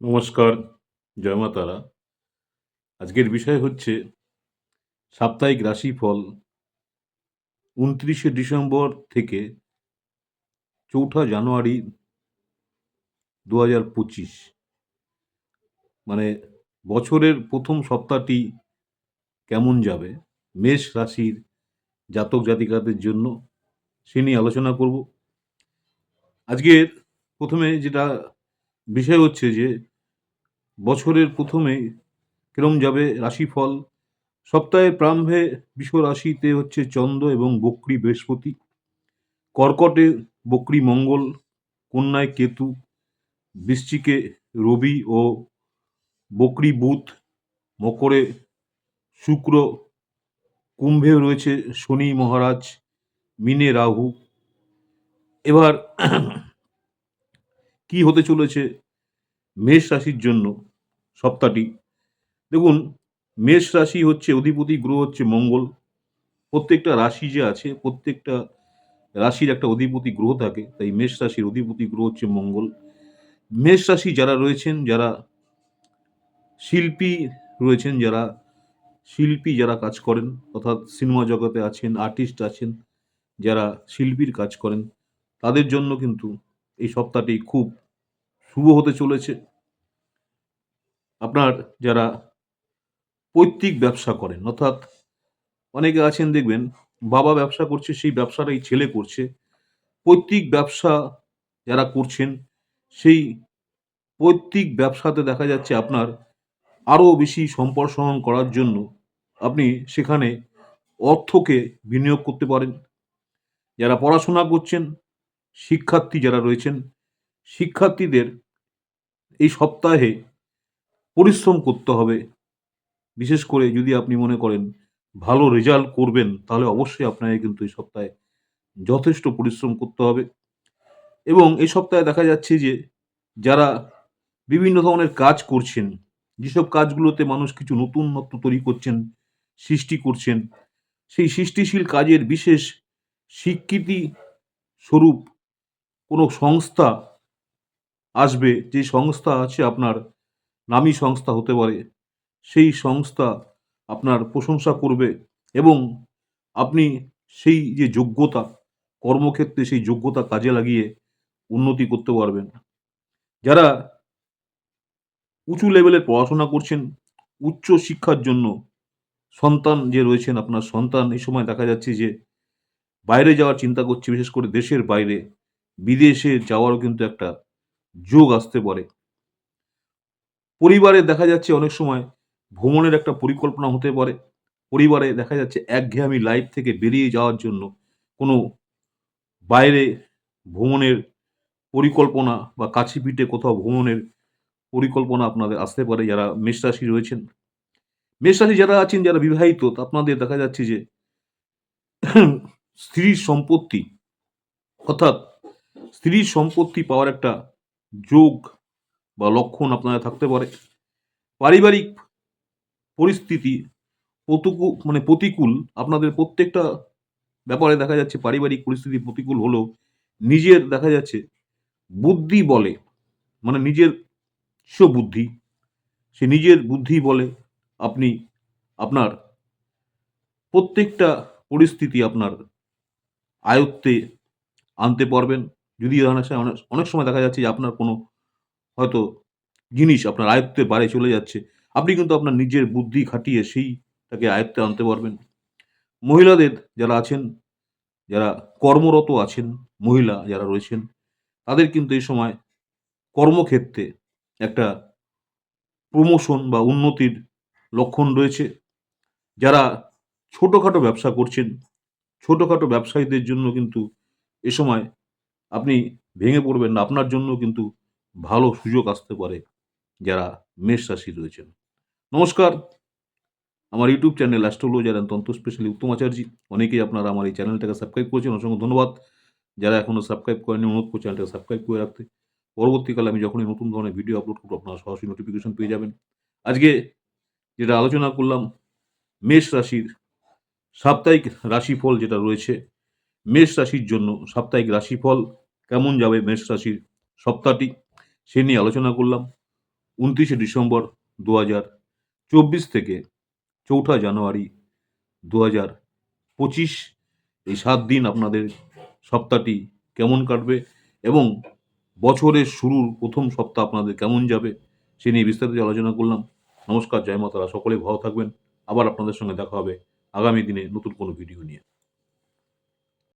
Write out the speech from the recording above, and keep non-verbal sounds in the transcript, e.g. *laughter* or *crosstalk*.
নমস্কার, জয় মা তারা। আজকের বিষয় হচ্ছে সাপ্তাহিক রাশিফল উনত্রিশে ডিসেম্বর থেকে চৌঠা জানুয়ারি দু হাজার পঁচিশ। মানে বছরের প্রথম সপ্তাহটি কেমন যাবে? মেষ রাশির জাতক জাতিকাদের জন্য সে নিয়ে আলোচনা করব। আজকের প্রথমে যেটা বিষয় হচ্ছে যে, বছরের প্রথমে কিরম যাবে রাশিফল? সপ্তাহের প্রারম্ভে বিশ্ব রাশিতে হচ্ছে চন্দ্র এবং বক্রী বৃহস্পতি। কর্কটে বকরি মঙ্গল, কন্যায় কেতু, বৃশ্চিকে রবি ও বকরি বুধ, মকরে শুক্র, কুম্ভে রয়েছে শনি মহারাজ, মিনে রাহু। এবার কি হতে চলেছে? মেষ রাশির জন্য সপ্তাহটি। দেখুন, মেষ রাশি হচ্ছে অধিপতি, গ্রহ হচ্ছে মঙ্গল। প্রত্যেকটা রাশি যে আছে, প্রত্যেকটা রাশির একটা অধিপতি গ্রহ থাকে, তাই মেষ রাশির অধিপতি গ্রহ হচ্ছে মঙ্গল। মেষ রাশি যারা রয়েছেন, যারা শিল্পী রয়েছেন, যারা শিল্পী যারা কাজ করেন, অর্থাৎ সিনেমা জগতে আছেন, আর্টিস্ট আছেন, যারা শিল্পীর কাজ করেন, তাদের জন্য কিন্তু এই সপ্তাহটি খুব শুভ হতে চলেছে। আপনার যারা পৈতৃক ব্যবসা করেন, অর্থাৎ অনেকে আছেন দেখবেন, বাবা ব্যবসা করছে, সেই ব্যবসাটাই ছেলে করছে। পৈতৃক ব্যবসা যারা করছেন, সেই পৈতৃক ব্যবসাতে দেখা যাচ্ছে আপনার আরও বেশি সম্প্রসারণ করার জন্য আপনি সেখানে অর্থকে বিনিয়োগ করতে পারেন। যারা পড়াশোনা করছেন শিক্ষার্থী যারা রয়েছেন, শিক্ষার্থীদের এই সপ্তাহে পরিশ্রম করতে হবে। বিশেষ করে যদি আপনি মনে করেন ভালো রেজাল্ট করবেন, তাহলে অবশ্যই আপনাকে কিন্তু এই সপ্তাহে যথেষ্ট পরিশ্রম করতে হবে। এবং এই সপ্তাহে দেখা যাচ্ছে যে যারা বিভিন্ন ধরনের কাজ করছেন, যেসব কাজগুলোতে মানুষ কিছু নতুনত্ব তৈরি করছেন, সৃষ্টি করছেন, সেই সৃষ্টিশীল কাজের বিশেষ স্বীকৃতি স্বরূপ কোনো সংস্থা আসবে, যে সংস্থা আছে আপনার, নামী সংস্থা হতে পারে, সেই সংস্থা আপনার প্রশংসা করবে এবং আপনি সেই যে যোগ্যতা, কর্মক্ষেত্রে সেই যোগ্যতা কাজে লাগিয়ে উন্নতি করতে পারবেন। যারা উঁচু লেভেলের পড়াশোনা করছেন, উচ্চ শিক্ষার জন্য সন্তান যে রয়েছেন, আপনার সন্তান, এই সময় দেখা যাচ্ছে যে বাইরে যাওয়ার চিন্তা করছে, বিশেষ করে দেশের বাইরে। বিদেশে যাওয়ারও কিন্তু একটা যোগ আসতে পারে। পরিবারে দেখা যাচ্ছে অনেক সময় ভ্রমণের একটা পরিকল্পনা হতে পারে। পরিবারে দেখা যাচ্ছে একঘেয়েমি লাইফ থেকে বেরিয়ে যাওয়ার জন্য কোনো বাইরে ভ্রমণের পরিকল্পনা বা কাছে পিঠে কোথাও ভ্রমণের পরিকল্পনা আপনাদের আসতে পারে যারা মেষ রাশি রয়েছেন। মেষ রাশি যারা আছেন, যারা বিবাহিত আপনাদের দেখা যাচ্ছে যে *clears throat* স্ত্রীর সম্পত্তি অর্থাৎ স্ত্রীর সম্পত্তি পাওয়ার একটা যোগ বা লক্ষণ আপনারা থাকতে পারে। পারিবারিক পরিস্থিতি প্রতিকূল মানে প্রতিকূল, আপনাদের প্রত্যেকটা ব্যাপারে দেখা যাচ্ছে পারিবারিক পরিস্থিতি প্রতিকূল হলেও নিজের দেখা যাচ্ছে বুদ্ধি বলে মানে নিজের বুদ্ধি, সে নিজের বুদ্ধি বলে আপনি, আপনার প্রত্যেকটা পরিস্থিতি আপনার আয়ত্তে আনতে পারবেন। যদি অনেক অনেক সময় দেখা যাচ্ছে যে আপনার কোনো হয়তো জিনিস আপনার আয়ত্তের বাইরে চলে যাচ্ছে, আপনি কিন্তু আপনার নিজের বুদ্ধি খাটিয়ে সেইটাকে আয়ত্তে আনতে পারবেন। মহিলাদের যারা আছেন, যারা কর্মরত আছেন, মহিলা যারা রয়েছেন, তাদের কিন্তু এই সময় কর্মক্ষেত্রে একটা প্রমোশন বা উন্নতির লক্ষণ রয়েছে। যারা ছোটোখাটো ব্যবসা করছেন, ছোটোখাটো ব্যবসায়ীদের জন্য কিন্তু এ সময় আপনি ভেঙে পড়বেন না। আপনার জন্য কিন্তু ভালো সুযোগ আসতে পারে যারা মেষ রাশি রয়েছেন। নমস্কার। আমার ইউটিউব চ্যানেল অ্যাস্ট্রোলজার অ্যান্ড তন্ত্র স্পেশালি উত্তম আচার্য। অনেকেই আপনারা আমার এই চ্যানেলটাকে সাবস্ক্রাইব করেছেন। অসংখ্য ধন্যবাদ। যারা এখনও সাবস্ক্রাইব করেনি অনুরোধ করছি চ্যানেলটাকে সাবস্ক্রাইব করে রাখতে। পরবর্তীকালে আমি যখনই নতুন ধরনের ভিডিও আপলোড করব, আপনারা সরাসরি নোটিফিকেশন পেয়ে যাবেন। আজকে যেটা আলোচনা করলাম, মেষ রাশির সাপ্তাহিক রাশিফল যেটা রয়েছে মেষ রাশির জন্য সাপ্তাহিক রাশিফল কেমন যাবে মেষ রাশির সপ্তাহটি? সে নিয়ে আলোচনা করলাম। উনত্রিশে ডিসেম্বর দু হাজার চব্বিশ থেকে চৌঠা জানুয়ারি দু হাজার পঁচিশ। এই সাত দিন আপনাদের সপ্তাহটি কেমন কাটবে এবং বছরের শুরুর প্রথম সপ্তাহ আপনাদের কেমন যাবে সে নিয়ে বিস্তারিত আলোচনা করলাম। নমস্কার, জয় মাতারা। সকলে ভালো থাকবেন। আবার আপনাদের সঙ্গে দেখা হবে আগামী দিনে নতুন কোনো ভিডিও নিয়ে।